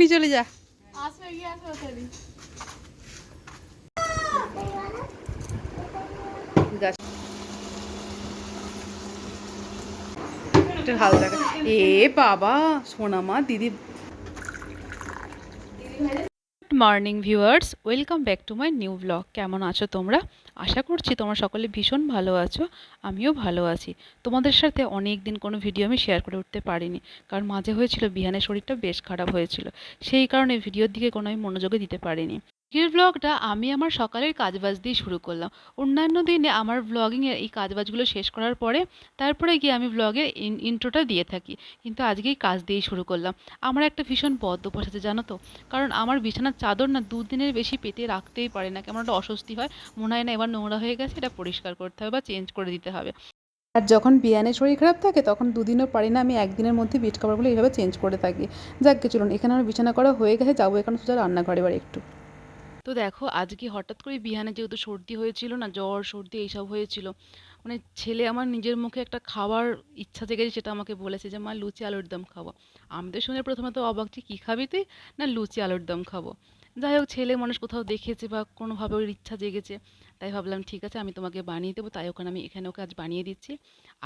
নিয়ে চলে যা। আসবে গিয়ে আসবে তাড়াতাড়ি গাছ। একটু হাল এ বাবা সোনামা দিদি। Good morning viewers welcome back to my new blog কেমন আছো তোমরা? আশা করছি তোমরা সকলে ভীষণ ভালো আছো। আমিও ভালো আছি। তোমাদের সাথে অনেক দিন কোনো ভিডিও আমি শেয়ার করে উঠতে পারিনি। কারণ মাঝে হয়েছিল বিহানের শরীরটা বেশ খারাপ হয়েছিল। সেই কারণে ভিডিওর দিকে কোনো আমি মনোযোগে দিতে পারিনি। আজকের ব্লগটা আমি আমার সকালের কাজবাজ দিয়ে শুরু করলাম। অন্যান্য দিনে আমার ব্লগিংয়ের এই কাজবাজগুলো শেষ করার পরে, তারপরে গিয়ে আমি ব্লগের ইন্ট্রোটা দিয়ে থাকি। কিন্তু আজকেই কাজ দিয়েই শুরু করলাম। আমার একটা ভীষণ বদ্ধ বসাতে জানো তো? কারণ আমার বিছানার চাদর না দুদিনের বেশি পেতে রাখতেই পারে না। কেমন একটা অস্বস্তি হয়। মনে হয় না এবার নোংরা হয়ে গেছে, এটা পরিষ্কার করতে হবে বা চেঞ্জ করে দিতে হবে। আর যখন বিয়ানের শরীর খারাপ থাকে, তখন দুদিনও পারি না আমি একদিনের মধ্যে বিট কাপড়গুলো এইভাবে চেঞ্জ করে থাকি। যাক চলুন, এখানে আমার বিছানা করা হয়ে গেছে, যাব এখানে সোজা রান্নাঘরে এবার একটু। তো দেখো, আজকে হঠাৎ করে বিহানে যেহেতু সর্দি হয়েছিল না, জ্বর, সর্দি এইসব হয়েছিল মানে ছেলে আমার নিজের মুখে একটা খাওয়ার ইচ্ছা থেকে সেটা আমাকে বলেছে যে, মা, লুচি আলুর দম খাব। আমি তো শুনে প্রথমে তো অবাক যে, কী খাবি তুই? না, লুচি আলুর দম খাব। যাই হোক ছেলে মানুষ কোথাও দেখেছে বা কোনোভাবে ওর ইচ্ছা জেগেছে তাই ভাবলাম ঠিক আছে আমি তোমাকে বানিয়ে দেবো। তাই ওখানে আমি এখানে ওকে আজ বানিয়ে দিচ্ছি।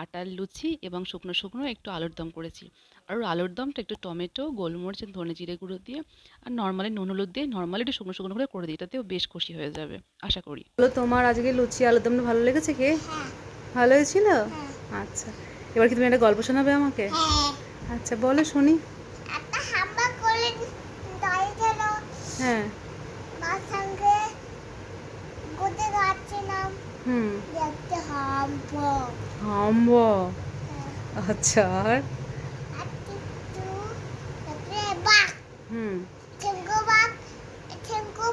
আটার লুচি এবং শুকনো শুকনো একটু আলুর দম করেছি। আর ওর আলুর দমটা একটু টমেটো গোলমরিচ ধনে জিরে গুঁড়ো দিয়ে আর নর্মালি নুন হলুদ দিয়ে নর্মালি একটু শুকনো শুকনো করে করে দিই এটাতেও বেশ খুশি হয়ে যাবে আশা করি। তোমার আজকে লুচি আলুর দমটা ভালো লেগেছে কি? ভালো হয়েছিল? আচ্ছা। এবার কি তুমি একটা গল্প শোনাবে আমাকে? আচ্ছা বলো শুনি একটা হাম্বা করে দাঁড়িয়ে গেল হ্যাঁ মার সঙ্গে গোটে যাচ্ছিলাম হুম দেখতে হাম্বা হাম্ব আচ্ছা আর? হুম।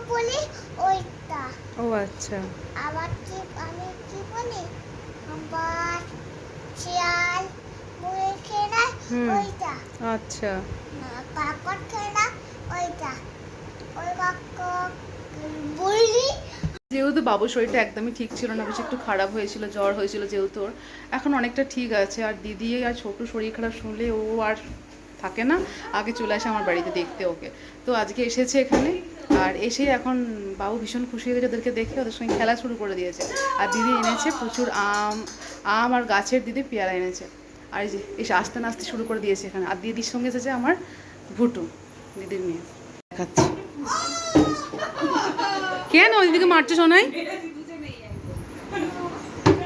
বলি ওইটা ও আচ্ছা। আবার কি আমি কি বলি হাম্বা শিয়াল মুড়ি খেয়ে ওইটা আচ্ছা। কাকড় খেয়ে ওইটা। ওই কাকড় বলি যেহেতু বাবুর শরীরটা একদমই ঠিক ছিল না, বেশি একটু খারাপ হয়েছিল, জ্বর হয়েছিল যেহেতু ওর। এখন অনেকটা ঠিক আছে, আর দিদি আর ছোট শরীর খারাপ শুনলে ও আর থাকে না, আগে চলে আসে আমার বাড়িতে দেখতে ওকে। তো আজকে এসেছে এখানে, আর এসে এখন বাবু ভীষণ খুশি হয়ে গেছে ওদেরকে দেখে, ওদের সঙ্গে খেলা শুরু করে দিয়েছে। আর দিদি এনেছে প্রচুর আম আম আর গাছের দিদি পেয়ারা এনেছে। আর এই যে, এসে আস্তে না আস্তে শুরু করে দিয়েছে এখানে। আর দিদির সঙ্গে এসেছে আমার ভুটু, দিদির মেয়ে। দেখাচ্ছি। কেন ওইদিকে মারছে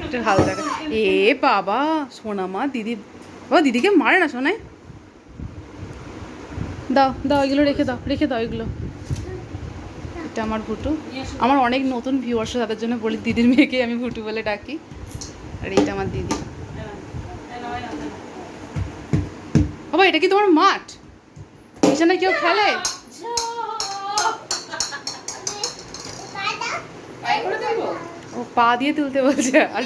একটু হাল দেখা। এ বাবা সোনামা দিদি। বাবা দিদিকে মারে না শোনাই দাও দাও, এগুলো রেখে দাও রেখে দাও এগুলো। এটা আমার ভুটু। আমার অনেক নতুন ভিউয়ার্স তাদের জন্য বলি, দিদির মেয়েকে আমি ভুটু বলে ডাকি। আর এইটা আমার দিদি। বাবা, এটা কি তোমার মাঠ? এখানে কেউ খেলে? ও পা দিয়ে তুলতে বলছে। আর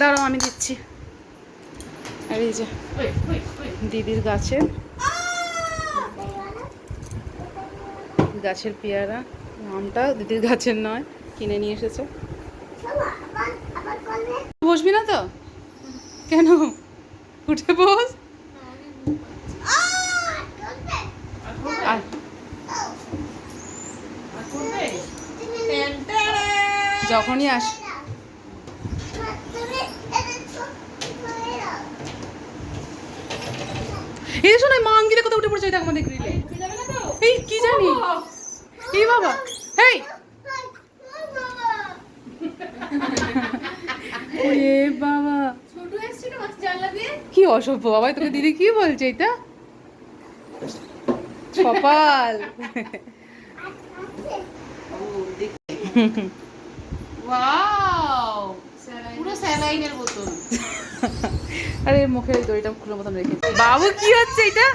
দাঁড়াও আমি দিচ্ছি। আর এই যে দিদির গাছের গাছের পেয়ারা। আমটা দিদির গাছের নয় কিনে নিয়ে এসেছে। বসবি না তো? কেন? উঠে বস। যখনই আস এই যে শোনো মা আঙ্গিরে কোথাও উঠে পড়ছে? আমাদের গ্রিলে এই কি জানি? এই বাবা। এই। ওরে বাবা। ছোট এসেছিল মাছ জানলা দিয়ে। কি অসভ্য বাবা তোকে দিদি কি বলছে এটা? কপাল। ওয়াও পুরো স্যালাইনের বোতল। আরে মুখের দড়িটা খুলে মতন রেখে বাবু কি হচ্ছে এটা?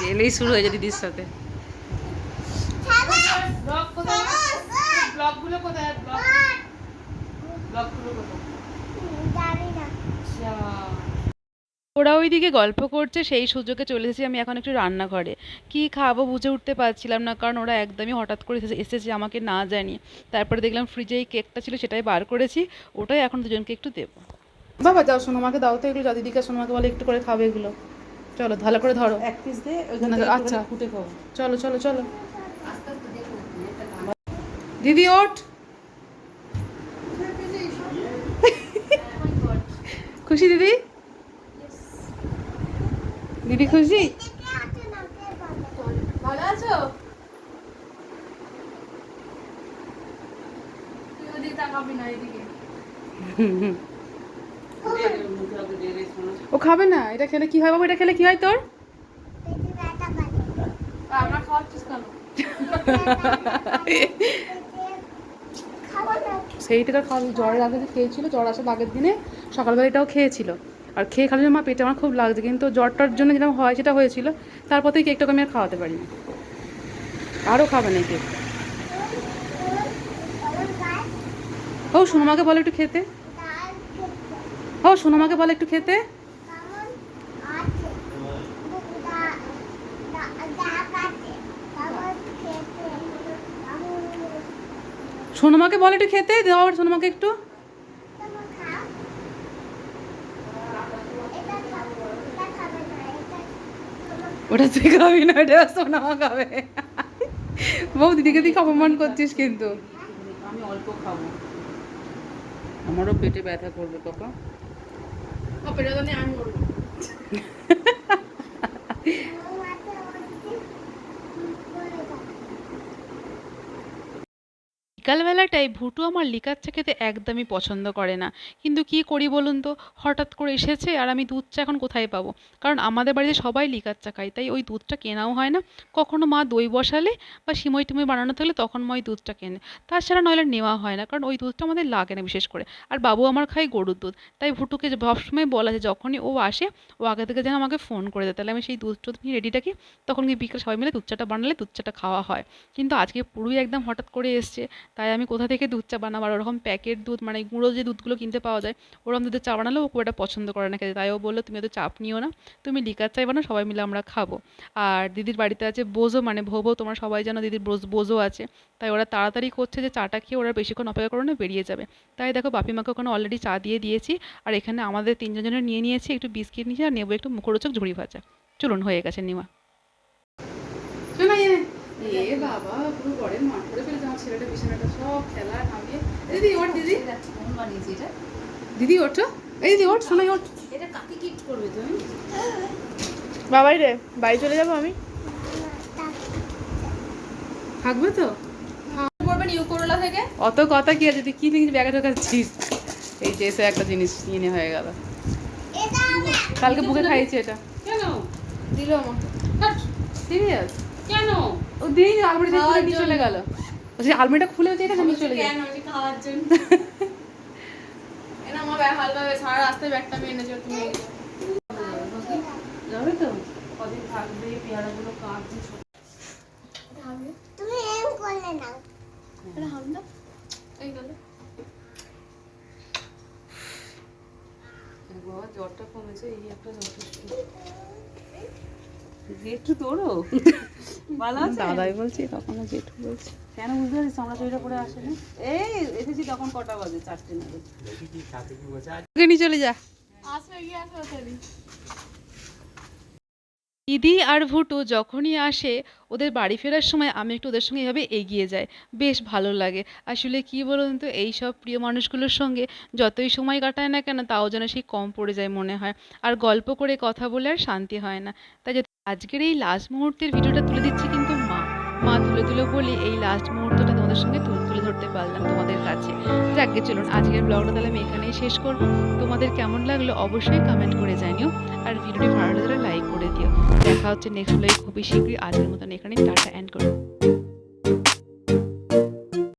গেলেই শুরু হয়ে যায় দিদির সাথে। ব্লগ কোথায়? ব্লগগুলো কোথায়? ব্লগ ব্লগগুলো কোথায় জানি না আচ্ছা ওরা ওইদিকে গল্প করছে সেই সুযোগে চলে এসেছি আমি এখন একটু রান্নাঘরে। কি খাব বুঝে উঠতে পারছিলাম না কারণ ওরা একদমই হঠাৎ করে এসেছে- এসেছে আমাকে না জানিয়ে। তারপরে দেখলাম ফ্রিজে এই কেকটা ছিল সেটাই বার করেছি। ওটাই এখন দুজনকে একটু দেবো। বাবা যাও শোনো আমাকে দাও তো এগুলো যা দিদিকে শোনো আমাকে বলে একটু করে খাবে এগুলো। চলো ভালো করে ধরো। এক পিস দিয়ে আচ্ছা। আচ্ছা। ফুটে খাব। চলো চলো চলো। দিদি ওঠ। খুশি দিদি? দিদি খুশি? ভালো আছো? ও খাবে না? এটা খেলে কি হয় বাবু? এটা খেলে কি হয় তোর? পেটে ব্যথা করে আমরা খাওয়াচ্ছিস কেন? খাব না। সেই থেকে খাওয়া জ্বরের আগে খেয়েছিল জ্বর আসার আগের দিনে সকালবেলা এটাও খেয়েছিল। আর খেয়ে খালি মা পেটে আমার খুব লাগছে, কিন্তু জ্বরটার জন্য যেরকম হয়, সেটা হয়েছিল। তারপর থেকে কেকটাকে আমি আর খাওয়াতে পারি না আরও খাবে না আমার গায়ে ও সোনামাকে বলে একটু খেতে। ও সোনামাকে বলে একটু খেতে। সোনামাকে বলে একটু খেতে, দেওয়া সোনামাকে একটু কেমন খাও এটা খাব এটা খাবে না এটা তোমার ওটা তুই খাবি না ওটা সোনামা খাবে বউ দিদিকে তুই অপমান করছিস কিন্তু। আমি অল্প খাব। আমারও পেটে ব্যথা করবে কখন পেটে আমি বলব মাথা ওদিকে পড়ে যাবে বিকালবেলাটায় ভুটু আমার লিকার চা খেতে একদমই পছন্দ করে না। কিন্তু কি করি বলুন তো? হঠাৎ করে এসেছে আর আমি দুধ চা এখন কোথায় পাবো? কারণ আমাদের বাড়িতে সবাই লিকার চা খায়, তাই ওই দুধটা কেনাও হয় না। কখনো মা দই বসালে বা সিমই টিমই বানানো থাকলে তখন মা ওই দুধটা কেনে। তাছাড়া নইলে নেওয়া হয় না, কারণ ওই দুধটা আমাদের লাগে না বিশেষ করে। আর বাবু আমার খায় গরুর দুধ, তাই ভুটুকে সবসময় বলা যে যখনই ও আসে, ও আগে থেকে যেন আমাকে ফোন করে দেয়। তাহলে আমি সেই দুধ টুধ নিয়ে রেডি থাকি, তখন বিকেল সবাই মিলে দুধ চাটা বানালে দুধ চাটা খাওয়া হয়। কিন্তু আজকে পুরোই একদম হঠাৎ করে এসছে তাই আমি কোথা থেকে দুধ চা বানাবো? আর ওরকম প্যাকেট দুধ মানে গুঁড়ো যে দুধগুলো কিনতে পাওয়া যায়, ওরকম দুধের চা বানালেও ও খুব একটা পছন্দ করে না খেতে। তাই ও বলল, তুমি তো চাপ নিও না, তুমি লিকার চাই বানাও, সবাই মিলে আমরা খাব। আর দিদির বাড়িতে আছে বোঝো মানে ভোবো, তোমরা সবাই জানো দিদির বোঝ- আছে। তাই ওরা তাড়াতাড়ি করছে যে চাটা খেয়ে ওরা বেশিক্ষণ অপেক্ষা করে না, বেরিয়ে যাবে। তাই দেখো বাপি মাকে ওখানে অলরেডি চা দিয়ে দিয়েছি। আর এখানে আমাদের তিনজন জনের নিয়ে নিয়েছি একটু বিস্কিট নিয়েছি, আর নেব একটু মুখরোচক ঝুড়ি ভাজা। চলুন, হয়ে গেছে শোনা এ বাবা পুরো ঘরের মাঠ করে ফেলেছে। আমার ছেলেটা বিছানাটা সব খেলা নামিয়ে। দিদি ওঠ দিদি। দিদি ওঠো। এই দিদি ওঠ শোনাই ওঠ। এটা কাকে গিফট করবে তুমি? বাবাই রে বাড়ি চলে যাব আমি? থাকবে তো? করলা থেকে? অত কথা কি আছে? তুই কি জিনিস ব্যাগে ঢোকাচ্ছিস এই যে এসে একটা জিনিস কিনে হয়ে গেল। কালকে বুকে খাইয়েছি এটা। কেন? দিল আমাকে। হাট, সিরিয়াস? কেন? ও দিই আলমারি থেকে খুলে নিয়ে চলে। গেল। বলছি আলমারিটা খুলে হচ্ছে এটা নিয়ে চলে গেল? কেন? ওই খাওয়ার জন্য। এনা আমার ব্যাগ হালকা হয়ে সারা রাস্তায় ব্যাগটা আমি এনেছো তুমি যাবে তো? কদিন থাকবে পেয়ারাগুলো কাটছি তুমি এম করলে না। এটা হামদা এই গেল। বাবা জ্বরটা কমেছে এই একটা যথেষ্ট। ভালো আছে দাদাই বলছি কখনো জেঠু বলছি। কেন বুঝতে পারছিস আমরা চইটা পরে আসে না এই এসেছি তখন কটা বাজে? চারটে নাগাদ চলে যা। আসবে গিয়ে আসবে তাহলে দিদি আর ভুটু যখনই আসে ওদের বাড়ি ফেরার সময় আমি একটু ওদের সঙ্গে এভাবে এগিয়ে যাই। বেশ ভালো লাগে। আসলে কি বলুন তো এই সব প্রিয় মানুষগুলোর সঙ্গে যতই সময় কাটায় না কেন তাও যেন সেই কম পড়ে যায় মনে হয়। আর গল্প করে কথা বলে আর শান্তি হয় না। তাই আজকের এই লাস্ট মুহূর্তের ভিডিওটা তুলে দিচ্ছি কিন্তু মা। মা তুলে তুলে বলি, এই লাস্ট মুহূর্তটা তোমাদের সঙ্গে তুলে তুলে ধরতে পারলাম তোমাদের কাছে। যাকে চলুন আজকের ব্লগটা তাহলে আমি এখানেই শেষ করব। তোমাদের কেমন লাগল অবশ্যই কমেন্ট করে জানিও। আর ভিডিওটি ভালো লাগলে লাইক করে দিও। দেখা হচ্ছে নেক্সট ব্লগে খুবই শীঘ্রই। আজকের মতন এখানেই টাটা অ্যান্ড করো